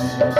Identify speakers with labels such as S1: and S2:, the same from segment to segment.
S1: Thank you.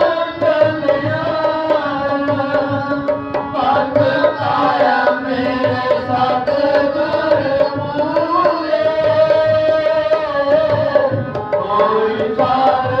S1: ਮੇਰੇ ਸਤ ਗੁਰ ਪੂਰੇ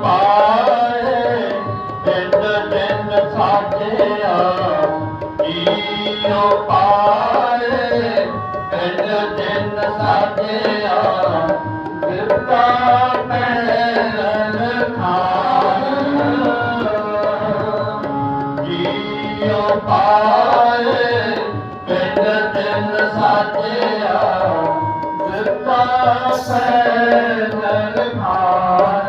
S1: ਪਾਏ ਦਿਨ ਦਿਨ ਸਾਜਿਆ ਜੀਉ ਪਾਏ ਦਿਨ ਦਿਨ ਸਾਜਿਆ ਕਿਰਤਾ ਪੈਰਨ ਖਾਨ ਜੀਉ ਪਾਏ ਦਿਨ ਦਿਨ ਸਾਜਿਆ ਕਿਰਤਾ ਪੈਰਨ ਖਾਨ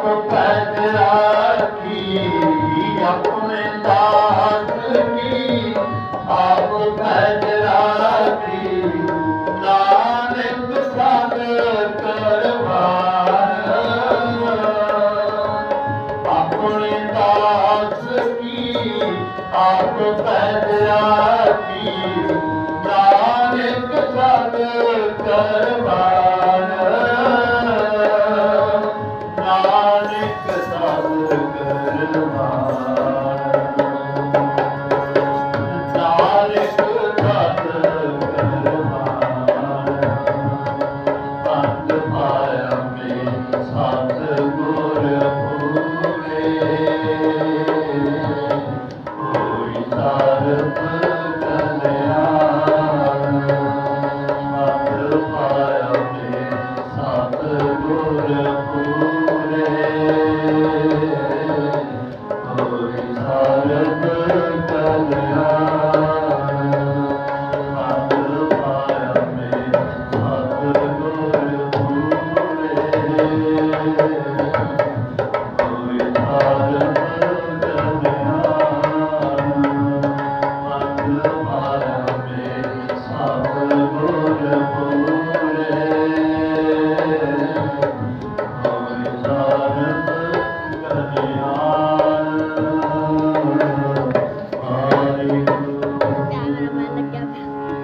S1: ਆਪ ਪੈਦ ਰਾਖੀ, ਆਪਣੇ ਦਾਸ ਕੀ? ਆਪ ਪੈਦ ਰਾਖੀ, ਨਾਨਕ ਸਦ ਕਰਵਾਰ ਆਪਣੇ ਦਾਸ ਕੀ? ਆਪ ਪੈਦ ਰਾਖੀ, ਨਾਨਕ ਸਦ ਕਰਵਾਰ